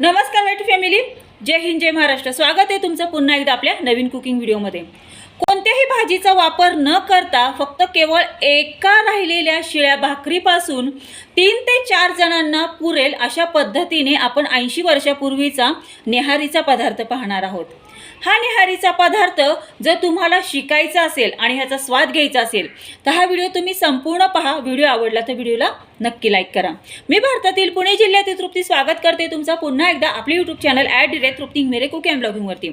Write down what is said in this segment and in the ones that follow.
नमस्कार weight family जय हिंद जय महाराष्ट्र. स्वागत आहे तुमचं पुन्हा एकदा आपल्या नवीन कुकिंग व्हिडिओमध्ये कोणत्याही भाजीचा वापर न करता फक्त केवळ एका राहिलेल्या शिळ्या भाकरीपासून तीन ते चार जणांना पुरेल अशा पद्धतीने आपण ऐंशी वर्षापूर्वीचा नेहारीचा पदार्थ पाहणार आहोत. हा निहारीचा पदार्थ जर तुम्हाला शिकायचा असेल आणि ह्याचा स्वाद घ्यायचा असेल तर हा व्हिडिओ तुम्ही संपूर्ण पहा. व्हिडिओ आवडला तर व्हिडिओला नक्की लाईक करा. मी भारतातील पुणे जिल्ह्यातील तृप्ती स्वागत करते तुमचा पुन्हा एकदा आपले YouTube channel add direct Trupti Mire cookie and ब्लॉगिंगवरती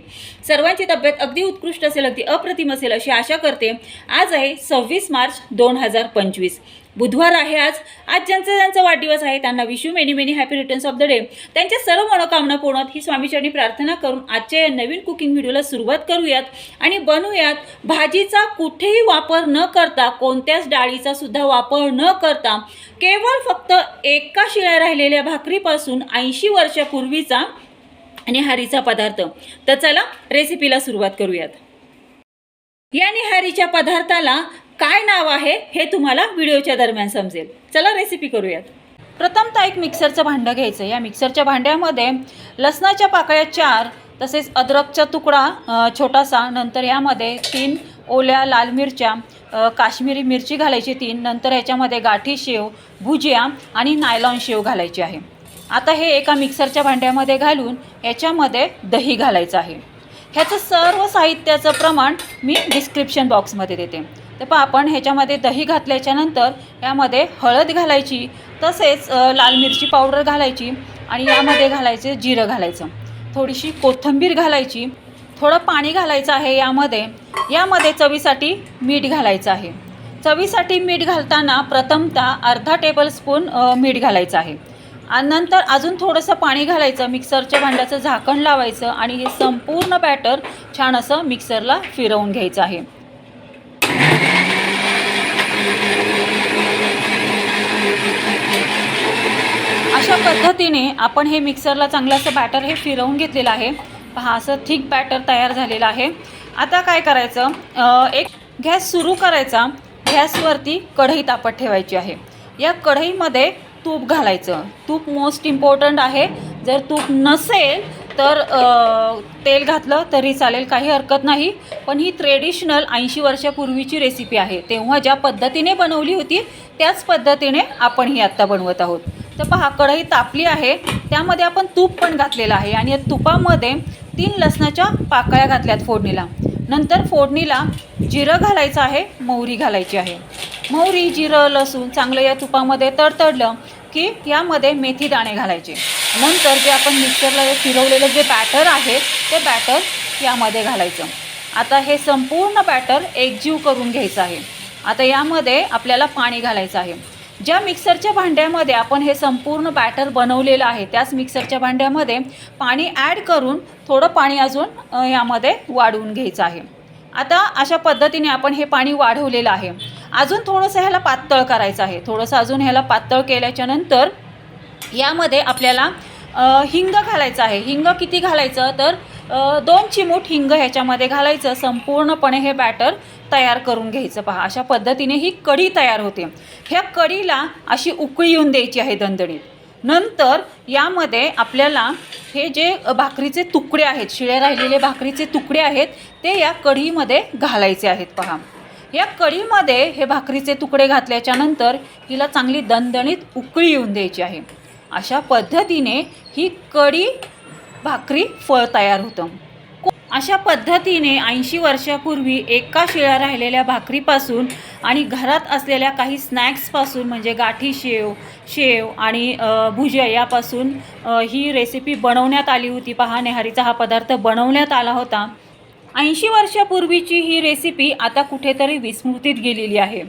सर्वांची तब्येत अगदी उत्कृष्ट असेल अगदी अप्रतिम असेल अशी आशा करते. आज आहे सव्वीस मार्च दोन हजार पंचवीस. बुधवार आहे आज. आज ज्यांचा ज्यांचा वाढदिवस आहे त्यांना wish you many many happy returns of the day त्यांच्या सर्व मनोकामना पूर्ण ही स्वामीचरणी प्रार्थना करून आजच्या या नवीन कुकिंग व्हिडिओला सुरुवात करूयात. आणि बनवूयात भाजीचा कुठेही वापर न करता कोणत्याच डाळीचा सुद्धा वापर न करता केवळ फक्त एका शिळ्या राहिलेल्या भाकरीपासून ऐंशी वर्षापूर्वीचा हारीचा पदार्थ. तर चला रेसिपीला सुरुवात करूयात. या निहारीच्या पदार्थाला काय नाव आहे हे तुम्हाला व्हिडिओच्या दरम्यान समजेल. चला रेसिपी करूयात. प्रथमतः एक मिक्सरचं भांडं घ्यायचं. या मिक्सरच्या भांड्यामध्ये लसणाच्या पाकळ्या चार तसेच अद्रकचा तुकडा छोटासा नंतर यामध्ये तीन ओल्या लाल मिरच्या काश्मीरी मिरची घालायची तीन नंतर याच्यामध्ये गाठी शेव भुजिया आणि नायलॉन शेव घालायची आहे. आता हे एका मिक्सरच्या भांड्यामध्ये घालून याच्यामध्ये दही घालायचं आहे. ह्याचं सर्व साहित्याचं प्रमाण मी डिस्क्रिप्शन बॉक्समध्ये देते. तर पहा आपण ह्याच्यामध्ये दही घातल्याच्या नंतर यामध्ये हळद घालायची तसेच लाल मिरची पावडर घालायची आणि यामध्ये घालायचे जिरं घालायचं. थोडीशी कोथिंबीर घालायची थोडं पाणी घालायचं आहे यामध्ये. यामध्ये चवीसाठी मीठ घालायचं आहे. चवीसाठी मीठ घालताना प्रथमतः अर्धा टेबलस्पून मीठ घालायचं आहे. आणि नंतर अजून थोडंसं पाणी घालायचं मिक्सरच्या भांड्याचं झाकण लावायचं आणि हे संपूर्ण बॅटर छान असं मिक्सरला फिरवून घ्यायचं आहे. अशा पद्धतीने आपण हे मिक्सरला चांगलं असं बॅटर हे फिरवून घेतलेलं आहे. पहा असं थिक बॅटर तयार झालेलं आहे. आता काय करायचं? एक गॅस सुरू करायचा. गॅसवरती कढई तापत ठेवायची आहे. या कढईमध्ये तूप घालायचं. तूप मोस्ट इम्पॉर्टंट आहे. जर तूप नसेल तर तेल घातलं तरी चालेल काही हरकत नाही. पण ही ट्रेडिशनल ऐंशी वर्षापूर्वीची रेसिपी आहे. तेव्हा ज्या पद्धतीने बनवली होती त्याच पद्धतीने आपण ही आत्ता बनवत आहोत. तर पहा कढई तापली आहे. त्यामध्ये आपण तूप पण घातलेलं आहे. आणि या तुपामध्ये तीन लसणाच्या पाकळ्या घातल्यात फोडणीला. नंतर फोडणीला जिरं घालायचं आहे मोहरी घालायची आहे. मोहरी जिरं लसूण चांगलं या तुपामध्ये तडतडलं की यामध्ये मेथी दाणे घालायचे. नंतर जे आपण मिक्सरला जे फिरवलेलं जे बॅटर आहे ते बॅटर यामध्ये घालायचं. आता हे संपूर्ण बॅटर एकजीव करून घ्यायचं आहे. आता यामध्ये आपल्याला पाणी घालायचं आहे. ज्या मिक्सरच्या भांड्यामध्ये आपण हे संपूर्ण बॅटर बनवलेलं आहे त्याच मिक्सरच्या भांड्यामध्ये पाणी ॲड करून थोडं पाणी अजून यामध्ये वाढवून घ्यायचं आहे. आता अशा पद्धतीने आपण हे पाणी वाढवलेलं आहे. अजून थोडंसं ह्याला पातळ करायचं आहे. थोडंसं अजून ह्याला पातळ केल्याच्यानंतर यामध्ये आपल्याला हिंग घालायचं आहे. हिंग किती घालायचं? तर दोन चिमूट हिंग ह्याच्यामध्ये घालायचं. संपूर्णपणे हे बॅटर तयार करून घ्यायचं पहा. अशा पद्धतीने ही कढी तयार होते. ह्या कढीला अशी उकळी येऊन द्यायची आहे दणदणीत. नंतर यामध्ये आपल्याला हे जे भाकरीचे तुकडे आहेत शिळे राहिलेले भाकरीचे तुकडे आहेत ते या कढीमध्ये घालायचे आहेत पहा. या कढीमध्ये हे भाकरीचे तुकडे घातल्याच्या नंतर हिला चांगली दणदणीत उकळी येऊन द्यायची आहे. अशा पद्धतीने ही कढी भाकरी फळ तयार होतं. अशा पद्धतीने ऐंशी वर्षापूर्वी एका शिळ्या राहिलेल्या भाकरीपासून आणि घरात असलेल्या काही स्नॅक्सपासून म्हणजे गाठी शेव शेव आणि भुजिया यापासून ही रेसिपी बनवण्यात आली होती. पहा नेहारीचा हा पदार्थ बनवण्यात आला होता. ऐंशी वर्षापूर्वीची ही रेसिपी आता कुठेतरी विस्मृतीत गेलेली आहे.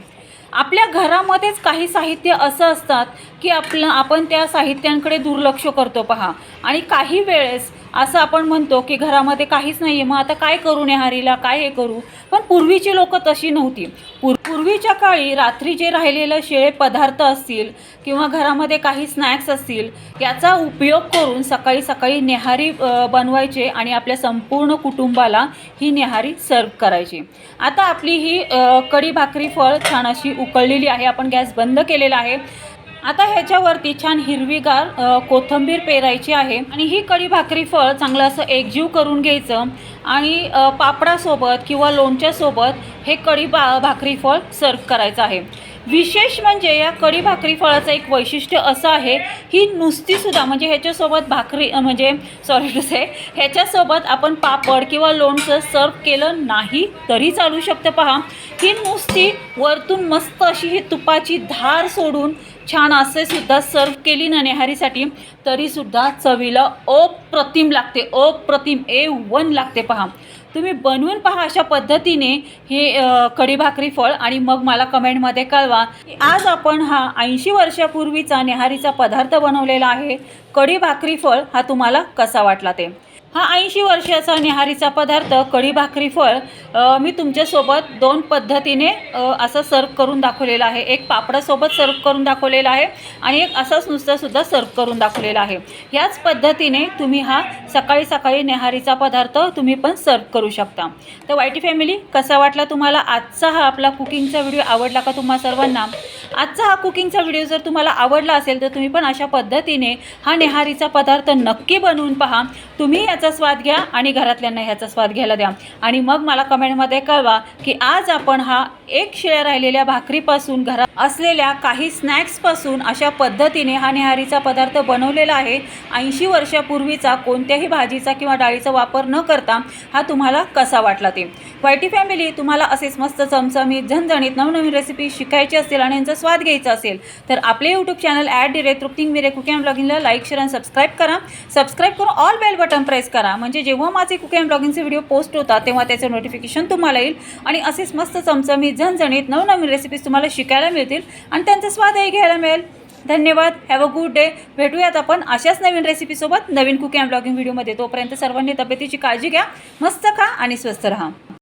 आपल्या घरामध्येच काही साहित्य असं असतात की आपलं आपण त्या साहित्यांकडे दुर्लक्ष करतो पहा. आणि काही वेळेस असं आपण म्हणतो की घरामध्ये काहीच नाही आहे मग आता काय करू नेहारीला काय हे करू? पण पूर्वीची लोकं तशी नव्हती. पूर पूर्वीच्या काळी रात्री जे राहिलेलं शेळे पदार्थ असतील किंवा घरामध्ये काही स्नॅक्स असतील याचा उपयोग करून सकाळी सकाळी नेहारी बनवायचे आणि आपल्या संपूर्ण कुटुंबाला ही नेहारी सर्व करायची. आता आपली ही कढी भाकरी फळ छान अशी उकळलेली आहे आपण गॅस बंद केलेला आहे. आता ह्याच्यावरती छान हिरवीगार कोथंबीर कोथिंबीर पेरायची आहे. आणि ही कढी भाकरी फळ चांगलं असं एकजीव करून घ्यायचं. आणि पापडासोबत किंवा लोणच्यासोबत हे कढी बा भाकरी फळ सर्व करायचं आहे. विशेष म्हणजे या कढी भाकरी फळाचं एक वैशिष्ट्य असं आहे ही नुसतीसुद्धा म्हणजे ह्याच्यासोबत भाकरी म्हणजे सॉरी टू से ह्याच्यासोबत आपण पापड किंवा लोणचं सर्व केलं नाही तरी चालू शकतं. पहा ही नुसती वरतून मस्त अशी ही तुपाची धार सोडून छान असे सुद्धा सर्व केली ना नेहारीसाठी तरीसुद्धा चवीला अप्रतिम लागते. अप्रतिम ए वन लागते पहा. तुम्ही बनवून पहा अशा पद्धतीने हे कडी भाकरी फळ आणि मग मला कमेंटमध्ये कळवा. की आज आपण हा ऐंशी वर्षापूर्वीचा नेहारीचा पदार्थ बनवलेला आहे. कडी भाकरी फळ हा तुम्हाला कसा वाटला ते. हा ऐंशी वर्षाचा निहारीचा पदार्थ कढी भाकरी फळ मी तुमच्यासोबत दोन पद्धतीने असं सर्व करून दाखवलेला आहे. एक पापडासोबत सर्व करून दाखवलेला आहे आणि एक असाच नुसतासुद्धा सर्व करून दाखवलेला आहे. ह्याच पद्धतीने तुम्ही हा सकाळी सकाळी नेहारीचा पदार्थ तुम्ही पण सर्व करू शकता. तर वाईटी फॅमिली कसा वाटला तुम्हाला आजचा हा आपला कुकिंगचा व्हिडिओ? आवडला का तुम्हा सर्वांना? आजचा हा कुकिंगचा व्हिडिओ जर तुम्हाला आवडला असेल तर तुम्ही पण अशा पद्धतीने हा नेहारीचा पदार्थ नक्की बनवून पहा. तुम्ही ह्याचा स्वाद घ्या आणि घरातल्यांना ह्याचा स्वाद घ्यायला द्या. आणि मग मला कमेंटमध्ये कळवा की आज आपण हा एक शिळ्या राहिलेल्या भाकरीपासून घरात असलेल्या काही स्नॅक्सपासून अशा पद्धतीने हा निहारीचा पदार्थ बनवलेला आहे. ऐंशी वर्षापूर्वीचा कोणत्याही भाजीचा किंवा डाळीचा वापर न करता हा तुम्हाला कसा वाटला ते. वाईटी फॅमिली तुम्हाला असेच मस्त चमचमीत झणझणीत नवनवीन रेसिपी शिकायची असतील आणि यांचा स्वाद घ्यायचा असेल तर आपले यूट्यूब चॅनल ॲड डिरे तृप्तिंग मिरे कुकिंग ब्लॉगिंगला लाईक शेअर आणि सबस्क्राईब करा. सबस्क्राईब करून ऑल बेल बटन प्रेस करा. म्हणजे जेव्हा माझे कुकिंग अँड ब्लॉगिंगचे व्हिडिओ पोस्ट होतात तेव्हा त्याचं नोटिफिकेशन तुम्हाला येईल. आणि असेच मस्त चमचमीत झणझणीत नवनवीन रेसिपीज तुम्हाला शिकायला मिळतील आणि त्यांचा स्वादही घ्यायला मिळेल. धन्यवाद. हॅव अ गुड डे भेटूयात आपण अशाच नवीन रेसिपीसोबत नवीन कुकिंग अँड ब्लॉगिंग व्हिडिओमध्ये तोपर्यंत सर्वांनी तब्येतीची काळजी घ्या. मस्त खा आणि स्वस्त राहा.